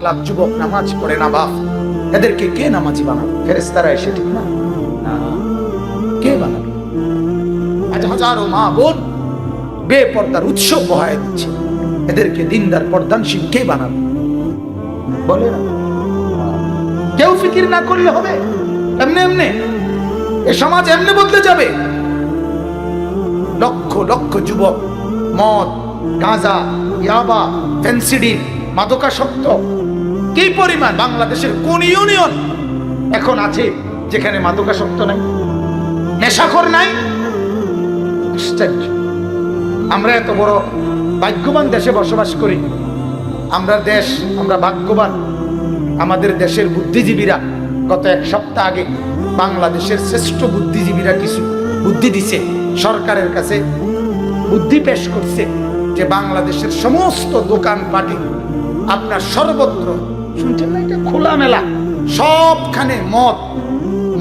লাখ যুবক নামাজ পড়ে না বাপ। এদেরকে কে নামাজি বানাবে? ফেরেস্তারা এসে ঠিক না। কে বানাবে? আজ হাজারো মা বোন বেপর্দার উৎসব বহায় দিচ্ছে। এদেরকে দিনদার পর্দানশীল কে বানাবে? বলে না। কেউ ফিকির না করলে হবে। এমনি এমনি। এ সমাজ এমনি বদলে যাবে। লক্ষ লক্ষ যুবক, মদ, গাঁজা, ইয়াবা ফেন্সিডিন মাদকাসক্ত কি পরিমাণ? বাংলাদেশের কোন ইউনিয়ন এখন আছে যেখানে মাদকাসক্ত নাই? নেশাখর নাই? আমরা এত বড় ভাগ্যবান দেশে বসবাস করি। আমরা দেশ, আমরা ভাগ্যবান। আমাদের দেশের বুদ্ধিজীবীরা গত এক সপ্তাহ আগে বাংলাদেশের শ্রেষ্ঠ বুদ্ধিজীবীরা কিছু বুদ্ধি দিছে। সরকারের কাছে বুদ্ধি পেশ করছে যে বাংলাদেশের সমস্ত দোকান পাটি আপনার সর্বত্র শুনছেন না এটা? খোলামেলা। সবখানে মদ।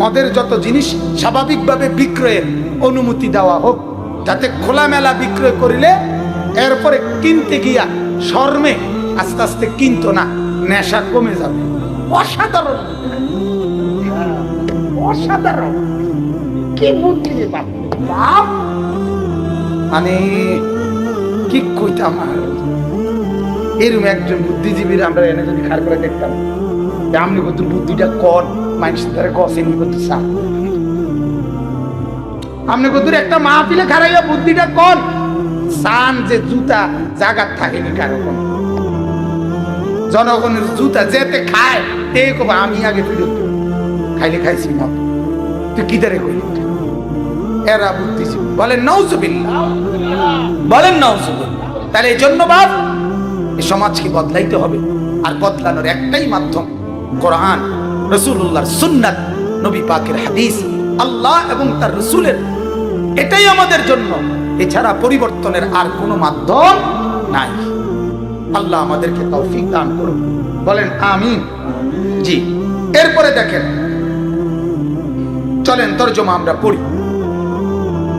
মদের যত জিনিস, স্বাভাবিকভাবে বিক্রয়ের অনুমতি দেওয়া হোক। যাতে খোলামেলা বিক্রয় করিলে এরপরে কিনতে গিয়া শর্মে আস্তে আস্তে কিনতো না, নেশা কমে যাবে। অসাধারণ। অসাধারণ। কি বুদ্ধি মানে কি কইতাম আর? এরকম একজন বুদ্ধিজীবীর আমরা এনে যদি খার করে দেখতাম আপনি কত বুদ্ধিটা কন মানুষের দ্বারা কসেনি করতে চা। আপনি কত একটা মাহফিলে খারাইয়া বুদ্ধিটা কর সান যে জুতা জাগাত থাকেনি কারও কোন। জনগণের জুতা যেতে খায়, তে কবা আমি আগে ফিরত খাইলে খাইছি মত তুই কি দারে কইলি? এটা? এরা বুদ্ধিজীবী। বলেন নৌজবিল্লা বলেন নৌজবিল্লা তাহলে এই জন্য বাপ এই সমাজকে বদলাইতে হবে। আর বদলানোর একটাই মাধ্যম কোরআন রসুল্লাহর সুন্নাত, নবী পাকের হাদিস, আল্লাহ এবং তার রসুলের। এটাই আমাদের জন্য। এছাড়া পরিবর্তনের আর কোনো মাধ্যম নাই। আল্লাহ আমাদেরকে তৌফিক দান করুন। বলেন আমি জি। এরপরে দেখেন, চলেন তর্জমা আমরা পড়ি।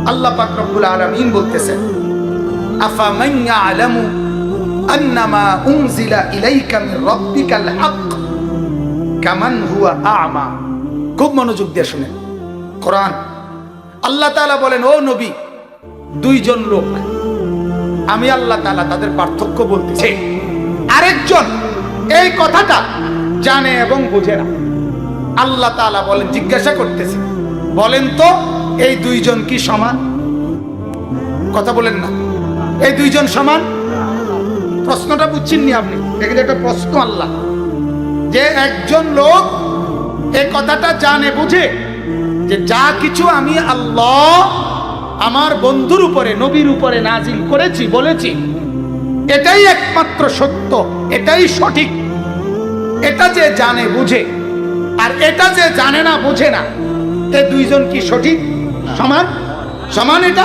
আল্লাহ পাক রব্বুল আলামিন বলতেছেন আফামান ইয়ালামু আন্নামা উনজিলা ইলাইকা মির রাব্বিকাল হক, কামান হুয়া আ'মা। খুব মনোযোগ দিয়ে শুনেন। কোরআন। আল্লাহ তাআলা বলেন, ও নবী, দুইজন লোক, আমি আল্লাহ তাআলা তাদের পার্থক্য বলতেছি। আরেকজন এই কথাটা জানে এবং বোঝে না। আল্লাহ তাআলা বলেন, জিজ্ঞাসা করতেছে, বলেন তো, এই দুইজন কি সমান? কথা বলেন না। এই দুইজন সমান? প্রশ্নটা বুঝছেননি আপনি? এখানে একটা প্রশ্ন আল্লাহ। যে একজন লোক এই কথাটা জানে, বুঝে? যে যা কিছু আমি আল্লাহ আমার বন্ধুর উপরে, নবীর উপরে নাজিল করেছি, বলেছি, এটাই একমাত্র সত্য, এটাই সঠিক। এটা যে জানে, বুঝে। আর এটা যে জানে না, বোঝে না, এ দুইজন কি সঠিক? সমান? সমান এটা?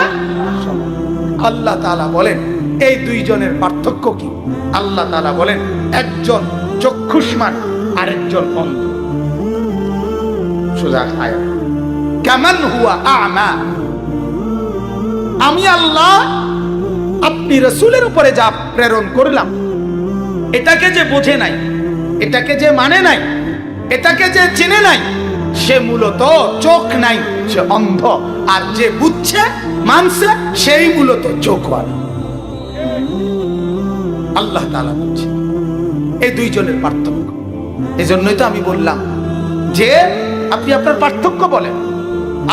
আল্লাহ তাআলা বলেন এই দুইজনের পার্থক্য কি? আল্লাহ তাআলা বলেন, একজন চক্ষুষ্মান, আরেকজন অন্ধ। সোজা আয়া কেমন হুয়া আমা। আমি আল্লাহ, আপনি রসুলের উপরে যা প্রেরণ করলাম, এটাকে যে বোঝে নাই, এটাকে যে মানে নাই, এটাকে যে চিনে নাই, সে মূলত চোখ নাই, সে অন্ধ। আর যে বুঝছে, মানছে, সেই মূলত চোখ চোখওয়ালা। আল্লাহ তাআলা বলছে। এই দুইজনের পার্থক্য। এই জন্যই তো আমি বললাম, যে আপনি আপনার পার্থক্য বলেন,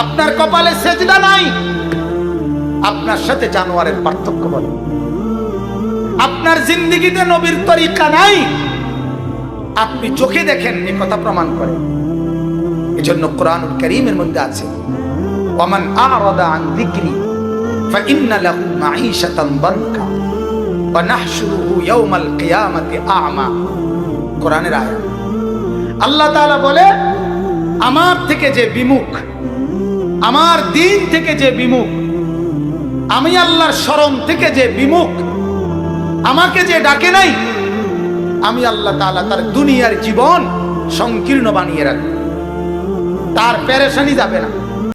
আপনার কপালে সেজদা নাই, আপনার সাথে জানোয়ারের পার্থক্য বলেন। আপনার জিন্দিগিতে নবীর তরিকা নাই, আপনি চোখে দেখেন, এ কথা প্রমাণ করে এজন্য কোরআনুল করিমের মধ্যে আছে ওমান আরাদা আন যিকরি, ফাইন্না লাহু মাঈশাতান দানকা। আ'মা। কোরআনের আল্লাহ তাআলা বলে, আমার থেকে যে বিমুখ, আমার দিন থেকে যে বিমুখ, আমি আল্লাহর স্মরণ থেকে যে বিমুখ, আমাকে যে ডাকে নাই, আমি আল্লাহ তাআলা তার দুনিয়ার জীবন সংকীর্ণ বানিয়ে রাখব। তার পেরেশানি যাবে না।